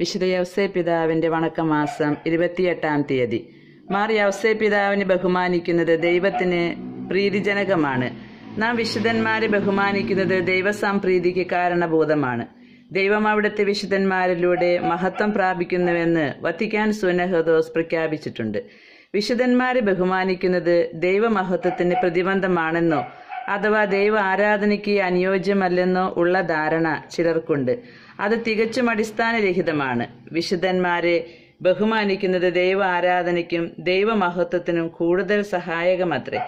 വിശുദ്ധ യവസേ പിതാവിന്റെ വണക്കമാസം ഇരുപത്തിയെട്ടാം തീയതി. മാർ യവസേ പിതാവിനെ ബഹുമാനിക്കുന്നത് ദൈവത്തിന് പ്രീതിജനകമാണ്. നാം വിശുദ്ധന്മാരെ ബഹുമാനിക്കുന്നത് ദൈവസംപ്രീതിക്ക് കാരണഭൂതമാണ് ദൈവം അവിടുത്തെ വിശുദ്ധന്മാരിലൂടെ മഹത്വം പ്രാപിക്കുന്നുവെന്ന് വത്തിക്കാൻ സുനഹദോസ് പ്രഖ്യാപിച്ചിട്ടുണ്ട്. വിശുദ്ധന്മാരെ ബഹുമാനിക്കുന്നത് ദൈവമഹത്വത്തിന് പ്രതിബന്ധമാണെന്നോ അഥവാ ദൈവ ആരാധനയ്ക്ക് അനുയോജ്യമല്ലെന്നോ ഉള്ള ധാരണ ചിലർക്കുണ്ട്. അത് തികച്ചും അടിസ്ഥാനരഹിതമാണ്. വിശുദ്ധന്മാരെ ബഹുമാനിക്കുന്നത് ദൈവ ആരാധനയ്ക്കും ദൈവമഹത്വത്തിനും കൂടുതൽ സഹായകമത്രേ.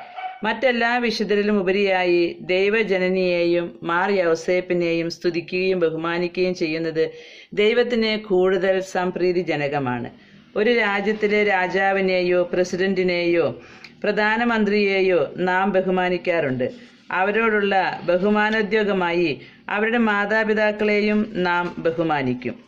മറ്റെല്ലാ വിശുദ്ധരിലും ഉപരിയായി ദൈവജനനിയെയും മാർ യൗസേപ്പിനെയും സ്തുതിക്കുകയും ബഹുമാനിക്കുകയും ചെയ്യുന്നത് ദൈവത്തിന് കൂടുതൽ സംപ്രീതിജനകമാണ്. ഒരു രാജ്യത്തിലെ രാജാവിനെയോ പ്രസിഡന്റിനെയോ പ്രധാനമന്ത്രിയെയോ നാം ബഹുമാനിക്കാറുണ്ട്. അവരോടുള്ള ബഹുമാനോദ്യോഗമായി അവരുടെ മാതാപിതാക്കളെയും നാം ബഹുമാനിക്കും.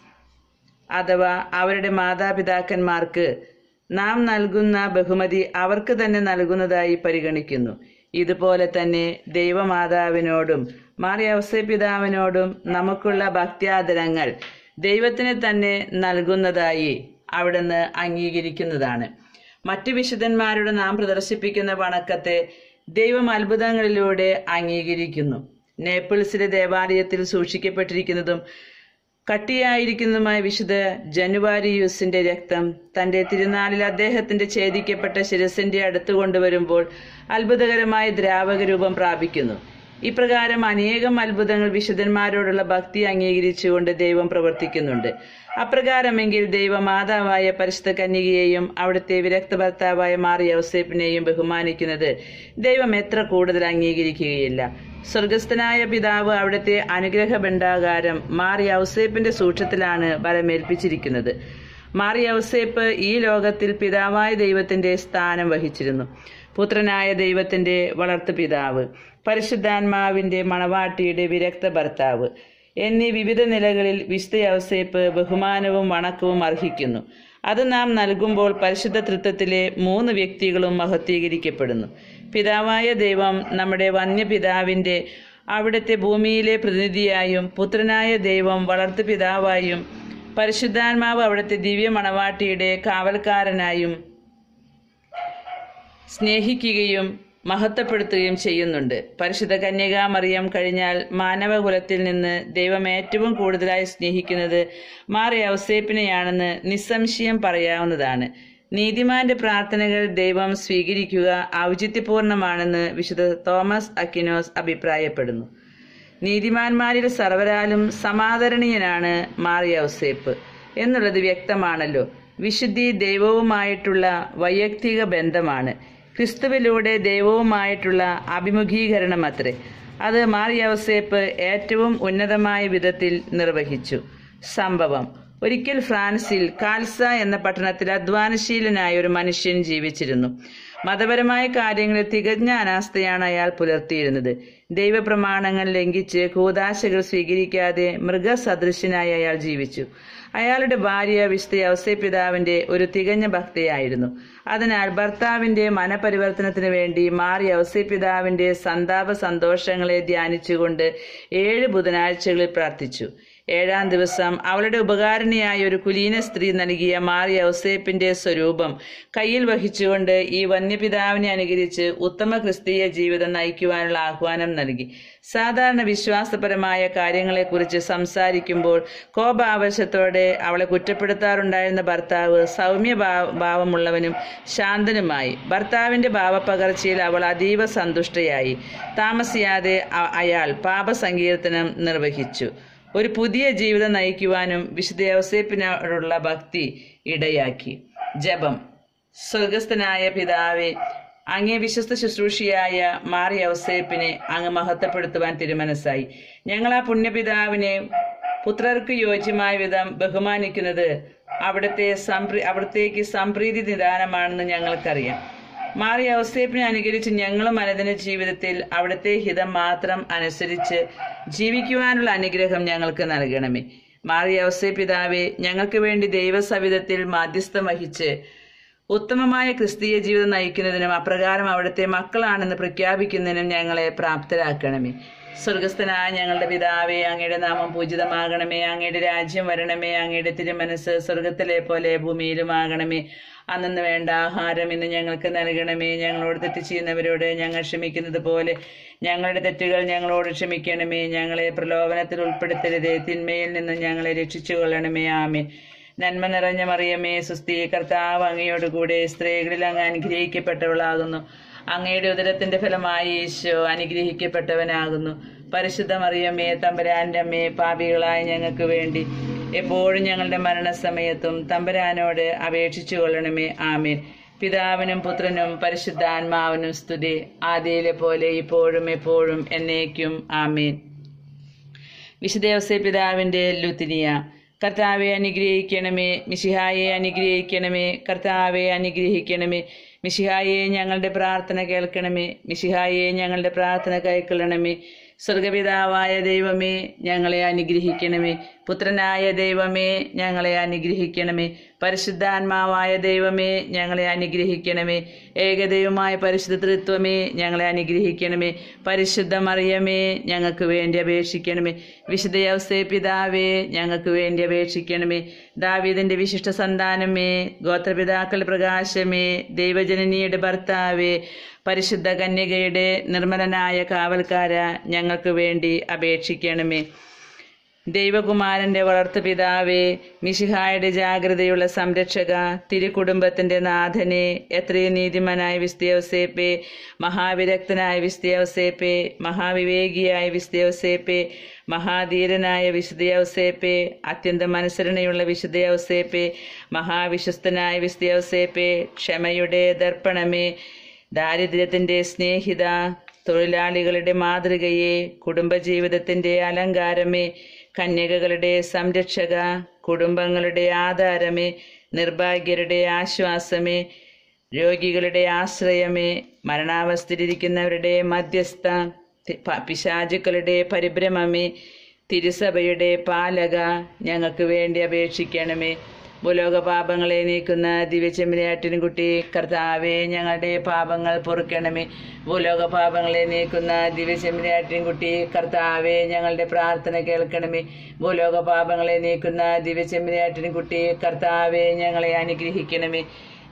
അഥവാ അവരുടെ മാതാപിതാക്കന്മാർക്ക് നാം നൽകുന്ന ബഹുമതി അവർക്ക് തന്നെ നൽകുന്നതായി പരിഗണിക്കുന്നു. ഇതുപോലെ തന്നെ ദൈവമാതാവിനോടും മാറിയവസ പിതാവിനോടും നമുക്കുള്ള ഭക്ത്യാദരങ്ങൾ ദൈവത്തിന് തന്നെ നൽകുന്നതായി അവിടുന്ന് അംഗീകരിക്കുന്നതാണ്. മറ്റു വിശുദ്ധന്മാരുടെ നാം പ്രദർശിപ്പിക്കുന്ന വണക്കത്തെ ദൈവം അത്ഭുതങ്ങളിലൂടെ അംഗീകരിക്കുന്നു. നേപ്പിൾസിലെ ദേവാലയത്തിൽ സൂക്ഷിക്കപ്പെട്ടിരിക്കുന്നതും കട്ടിയായിരിക്കുന്നതുമായ വിശുദ്ധ ജനുവാരിയൂസിന്റെ രക്തം തന്റെ തിരുനാളിൽ അദ്ദേഹത്തിന്റെ ഛേദിക്കപ്പെട്ട ശിരസിന്റെ അടുത്ത് കൊണ്ടുവരുമ്പോൾ അത്ഭുതകരമായ ദ്രാവക രൂപം പ്രാപിക്കുന്നു. ഇപ്രകാരം അനേകം അത്ഭുതങ്ങൾ വിശുദ്ധന്മാരോടുള്ള ഭക്തി അംഗീകരിച്ചുകൊണ്ട് ദൈവം പ്രവർത്തിക്കുന്നുണ്ട്. അപ്രകാരമെങ്കിൽ ദൈവമാതാവായ പരിശുദ്ധ കന്യകയെയും അവിടുത്തെ വിരക്ത ഭർത്താവായ മാറി ഔസേപ്പിനെയും ബഹുമാനിക്കുന്നത് ദൈവം എത്ര കൂടുതൽ അംഗീകരിക്കുകയില്ല. സ്വർഗസ്ഥനായ പിതാവ് അവിടുത്തെ അനുഗ്രഹ ഭണ്ഡാകാരം മാറി ഔസേപ്പിന്റെ സൂക്ഷത്തിലാണ് വരമേൽപ്പിച്ചിരിക്കുന്നത് മാറി ഔസേപ്പ് ഈ ലോകത്തിൽ പിതാവായ ദൈവത്തിന്റെ സ്ഥാനം വഹിച്ചിരുന്നു. പുത്രനായ ദൈവത്തിന്റെ വളർത്തുപിതാവ് പരിശുദ്ധാത്മാവിന്റെ മണവാട്ടിയുടെ വിരക്ത ഭർത്താവ് എന്നീ വിവിധ നിലകളിൽ വിശുദ്ധ ബഹുമാനവും വണക്കവും അർഹിക്കുന്നു. അത് നാം നൽകുമ്പോൾ പരിശുദ്ധ തൃത്വത്തിലെ മൂന്ന് വ്യക്തികളും മഹത്വീകരിക്കപ്പെടുന്നു. പിതാവായ ദൈവം നമ്മുടെ വന്യപിതാവിന്റെ അവിടുത്തെ ഭൂമിയിലെ പ്രതിനിധിയായും പുത്രനായ ദൈവം വളർത്തു പിതാവായും പരിശുദ്ധാത്മാവ് അവിടുത്തെ ദിവ്യ മണവാട്ടിയുടെ കാവൽക്കാരനായും സ്നേഹിക്കുകയും മഹത്വപ്പെടുത്തുകയും ചെയ്യുന്നുണ്ട്. പരിശുദ്ധ കന്യകാമറിയം കഴിഞ്ഞാൽ മാനവകുലത്തിൽ നിന്ന് ദൈവം ഏറ്റവും കൂടുതലായി സ്നേഹിക്കുന്നത് മാറിയ ഔസേപ്പിനെയാണെന്ന് നിസ്സംശയം പറയാവുന്നതാണ്. നീതിമാന്റെ പ്രാർത്ഥനകൾ ദൈവം സ്വീകരിക്കുക ഔചിത്യപൂർണമാണെന്ന് വിശുദ്ധ തോമസ് അക്കിനോസ് അഭിപ്രായപ്പെടുന്നു. നീതിമാന്മാരിൽ സർവരാലും സമാദരണീയനാണ് മാറിയ ഔസേപ്പ് എന്നുള്ളത് വ്യക്തമാണല്ലോ. വിശുദ്ധി ദൈവവുമായിട്ടുള്ള വൈയക്തിക ബന്ധമാണ്. ക്രിസ്തുവിലൂടെ ദൈവവുമായിട്ടുള്ള അഭിമുഖീകരണം അത്രേ. അത് മാറിയവസേപ്പ് ഏറ്റവും ഉന്നതമായ വിധത്തിൽ നിർവഹിച്ചു. സംഭവം. ഒരിക്കൽ ഫ്രാൻസിൽ കാൽസ എന്ന പട്ടണത്തിൽ അധ്വാനശീലനായ ഒരു മനുഷ്യൻ ജീവിച്ചിരുന്നു. മതപരമായ കാര്യങ്ങളിൽ തികഞ്ഞ അനാസ്ഥയാണ് അയാൾ പുലർത്തിയിരുന്നത്. ദൈവപ്രമാണങ്ങൾ ലംഘിച്ച് കൂതാശകൾ സ്വീകരിക്കാതെ മൃഗസദൃശ്യനായി അയാൾ ജീവിച്ചു. അയാളുടെ ഭാര്യ വിശുദ്ധ ഔസേപിതാവിന്റെ ഒരു തികഞ്ഞ ഭക്തയായിരുന്നു. അതിനാൽ ഭർത്താവിന്റെ മനപരിവർത്തനത്തിന് വേണ്ടി മാറി ഔസേപിതാവിന്റെ സന്താപ സന്തോഷങ്ങളെ ധ്യാനിച്ചുകൊണ്ട് ഏഴ് ബുധനാഴ്ചകളിൽ പ്രാർത്ഥിച്ചു. ഏഴാം ദിവസം അവളുടെ ഉപകാരണിയായ ഒരു കുലീന സ്ത്രീ നൽകിയ മാറി ഔസേപ്പിന്റെ സ്വരൂപം കയ്യിൽ വഹിച്ചുകൊണ്ട് ഈ വന്യപിതാവിനെ അനുകരിച്ച് ഉത്തമ ക്രിസ്തീയ ജീവിതം നയിക്കുവാനുള്ള ആഹ്വാനം നൽകി. സാധാരണ വിശ്വാസപരമായ കാര്യങ്ങളെക്കുറിച്ച് സംസാരിക്കുമ്പോൾ കോപാവശ്യത്തോടെ അവളെ കുറ്റപ്പെടുത്താറുണ്ടായിരുന്ന ഭർത്താവ് സൗമ്യ ഭാവമുള്ളവനും ശാന്തനുമായി. ഭർത്താവിന്റെ ഭാവപ്പകർച്ചയിൽ അവൾ അതീവ സന്തുഷ്ടയായി. താമസിയാതെ അയാൾ പാപസങ്കീർത്തനം നിർവഹിച്ചു. ഒരു പുതിയ ജീവിതം നയിക്കുവാനും വിശുദ്ധ യോസേപ്പിനോടുള്ള ഭക്തി ഇടയാക്കി. ജപം. സ്വർഗസ്ഥനായ പിതാവെ അങ്ങേ വിശ്വസ്ത ശുശ്രൂഷിയായ മാറി യൗസേപ്പിനെ അങ്ങ് മഹത്വപ്പെടുത്തുവാൻ തിരുമനസ്സായി. ഞങ്ങൾ ആ പുണ്യപിതാവിനെ പുത്രർക്ക് യോജ്യമായ വിധം ബഹുമാനിക്കുന്നത് അവിടുത്തെ സംപ്രീ അവിടത്തേക്ക് സംപ്രീതി നിദാനമാണെന്ന് ഞങ്ങൾക്കറിയാം. മാറി ഔസേപ്പിനെ അനുകരിച്ച് ഞങ്ങളും അനുദിന ജീവിതത്തിൽ അവിടുത്തെ ഹിതം മാത്രം അനുസരിച്ച് ജീവിക്കുവാനുള്ള അനുഗ്രഹം ഞങ്ങൾക്ക് നൽകണമേ. മാറിയ ഔസേ പിതാവെ ഞങ്ങൾക്ക് വേണ്ടി ദൈവസവിധത്തിൽ മാധ്യസ്ഥം വഹിച്ച് ഉത്തമമായ ക്രിസ്തീയ ജീവിതം നയിക്കുന്നതിനും അപ്രകാരം അവിടുത്തെ മക്കളാണെന്ന് പ്രഖ്യാപിക്കുന്നതിനും ഞങ്ങളെ പ്രാപ്തരാക്കണമേ. സ്വർഗസ്ഥനായ ഞങ്ങളുടെ പിതാവേ അങ്ങയുടെ നാമം പൂജിതമാകണമേ. അങ്ങയുടെ രാജ്യം വരണമേ. അങ്ങയുടെ തിരുമനസ് സ്വർഗത്തിലെ പോലെ ഭൂമിയിലുമാകണമേ. അന്നു വേണ്ട ആഹാരം ഇന്ന് ഞങ്ങൾക്ക് നൽകണമേ. ഞങ്ങളോട് തെറ്റ് ചെയ്യുന്നവരോട് ഞങ്ങൾ ക്ഷമിക്കുന്നത് പോലെ ഞങ്ങളുടെ തെറ്റുകൾ ഞങ്ങളോട് ക്ഷമിക്കണമേ. ഞങ്ങളെ പ്രലോഭനത്തിൽ ഉൾപ്പെടുത്തരുതേ. തിന്മയിൽ നിന്ന് ഞങ്ങളെ രക്ഷിച്ചു കൊള്ളണമേ ആമേ നന്മ നിറഞ്ഞ മറിയമേ സുസ്ഥി കർത്താവ് അങ്ങയോടുകൂടെ സ്ത്രീകളിൽ അങ്ങ് അനുഗ്രഹിക്കപ്പെട്ടവളാകുന്നു. അങ്ങയുടെ ഉദരത്തിന്റെ ഫലമായി ഈശോ അനുഗ്രഹിക്കപ്പെട്ടവനാകുന്നു. പരിശുദ്ധ മറിയമ്മേ തമ്പുരാന്റെ അമ്മേ പാപികളായ ഞങ്ങൾക്ക് വേണ്ടി എപ്പോഴും ഞങ്ങളുടെ മരണസമയത്തും തമ്പുരാനോട് അപേക്ഷിച്ചു കൊള്ളണമേ. ആമേൻ. പിതാവിനും പുത്രനും പരിശുദ്ധാത്മാവിനും സ്തുതി. ആദ്യയിലെ പോലെ ഇപ്പോഴും എപ്പോഴും എന്നേക്കും. ആമേൻ. വിശുദേവസ പിതാവിന്റെ ലുത്തിനിയ. കർത്താവെ അനുഗ്രഹിക്കണമേ മിശിഹായെ അനുഗ്രഹിക്കണമേ കർത്താവെ അനുഗ്രഹിക്കണമേ. മിശിഹായെ ഞങ്ങളുടെ പ്രാർത്ഥന കേൾക്കണമേ മിശിഹായെ ഞങ്ങളുടെ പ്രാർത്ഥന കൈക്കൊള്ളണമേ സ്വർഗപിതാവായ ദൈവമേ ഞങ്ങളെ അനുഗ്രഹിക്കണമേ. പുത്രനായ ദൈവമേ ഞങ്ങളെ അനുഗ്രഹിക്കണമേ. പരിശുദ്ധാത്മാവായ ദൈവമേ ഞങ്ങളെ അനുഗ്രഹിക്കണമേ. ഏകദൈവമായ പരിശുദ്ധ തൃത്വമേ ഞങ്ങളെ അനുഗ്രഹിക്കണമേ. പരിശുദ്ധ മറിയമേ ഞങ്ങൾക്ക് വേണ്ടി അപേക്ഷിക്കണമേ. വിശുദ്ധ യവസേ പിതാവേ ഞങ്ങൾക്ക് വേണ്ടി അപേക്ഷിക്കണമേ. ദാവീദിന്റെ വിശിഷ്ട സന്താനമേ ഗോത്രപിതാക്കളുടെ പ്രകാശമേ ദൈവജനനിയുടെ ഭർത്താവേ പരിശുദ്ധ കന്യകയുടെ നിർമ്മലനായ കാവൽക്കാര ഞങ്ങൾക്ക് വേണ്ടി അപേക്ഷിക്കണമേ. ദൈവകുമാരന്റെ വളർത്തു പിതാവേ മിശിഹായുടെ ജാഗ്രതയുള്ള സംരക്ഷക തിരുകുടുംബത്തിന്റെ നാഥനെ എത്രയും നീതിമാനായ വിസ്തയവസേപ്പെ മഹാവിരക്തനായ വിസ്തയവസേപ്പെ മഹാവിവേകിയായ വിസ്തയവസേപ്പെ മഹാധീരനായ വിശുദ്ധയവസേപ്പെ അത്യന്തം മനസ്സരണയുള്ള വിശുദ്ധയവസേപ്പെ മഹാവിശ്വസ്തനായ വിസ്തയവസേപ്പെ ക്ഷമയുടെ ദർപ്പണമേ. ദാരിദ്ര്യത്തിന്റെ സ്നേഹിത തൊഴിലാളികളുടെ മാതൃകയെ കുടുംബജീവിതത്തിന്റെ അലങ്കാരമേ കന്യകകളുടെ സംരക്ഷക കുടുംബങ്ങളുടെ ആധാരമേ നിർഭാഗ്യരുടെ ആശ്വാസമേ രോഗികളുടെ ആശ്രയമേ മരണാവസ്ഥയിലിരിക്കുന്നവരുടെ മധ്യസ്ഥ പിശാചുക്കളുടെ പരിഭ്രമമേ തിരുസഭയുടെ പാലക ഞങ്ങൾക്ക് വേണ്ടി അപേക്ഷിക്കണമേ. ഭൂലോക പാപങ്ങളെ നീക്കുന്ന ദിവ്യചെമ്മിനിയാട്ടിൻകുട്ടി കർത്താവെ ഞങ്ങളുടെ പാപങ്ങൾ പൊറുക്കണമേ. ഭൂലോക പാപങ്ങളെ നീക്കുന്ന ദിവ്യചെമ്മിനിയാട്ടിൻകുട്ടി കർത്താവെ ഞങ്ങളുടെ പ്രാർത്ഥന കേൾക്കണമേ. ഭൂലോക പാപങ്ങളെ നീക്കുന്ന ദിവ്യചെമ്മിനിയാട്ടിൻകുട്ടി കർത്താവെ ഞങ്ങളെ അനുഗ്രഹിക്കണമേ.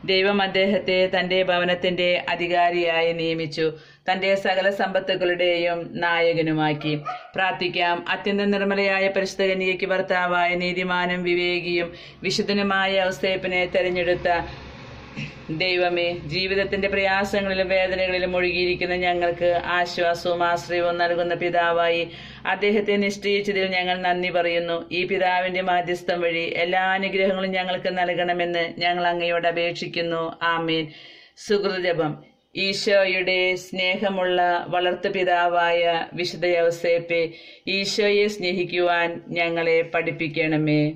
ദൈവം അദ്ദേഹത്തെ തന്റെ ഭവനത്തിന്റെ അധികാരിയായി നിയമിച്ചു. തന്റെ സകല സമ്പത്തുകളുടെയും നായകനുമാക്കി. പ്രാർത്ഥിക്കാം. അത്യന്തം നിർമ്മലയായ പരിശുദ്ധ കന്യകയ്ക്ക് ഭർത്താവായ നീതിമാനും വിവേകിയും വിശുദ്ധനുമായ ഔസേപ്പിനെ തെരഞ്ഞെടുത്ത ദൈവമേ ജീവിതത്തിന്റെ പ്രയാസങ്ങളിലും വേദനകളിലും ഒഴുകിയിരിക്കുന്ന ഞങ്ങൾക്ക് ആശ്വാസവും ആശ്രയവും നൽകുന്ന പിതാവായി അദ്ദേഹത്തെ നിശ്ചയിച്ചതിൽ ഞങ്ങൾ നന്ദി പറയുന്നു. ഈ പിതാവിന്റെ മാധ്യസ്ഥം വഴി എല്ലാ അനുഗ്രഹങ്ങളും ഞങ്ങൾക്ക് നൽകണമെന്ന് ഞങ്ങൾ അങ്ങയോട് അപേക്ഷിക്കുന്നു. ആമീൻ. സുഹൃജപം ഈശോയുടെ സ്നേഹമുള്ള വളർത്തു പിതാവായ വിശുദ്ധ യവസേപ്പെ ഈശോയെ സ്നേഹിക്കുവാൻ ഞങ്ങളെ പഠിപ്പിക്കണമേ.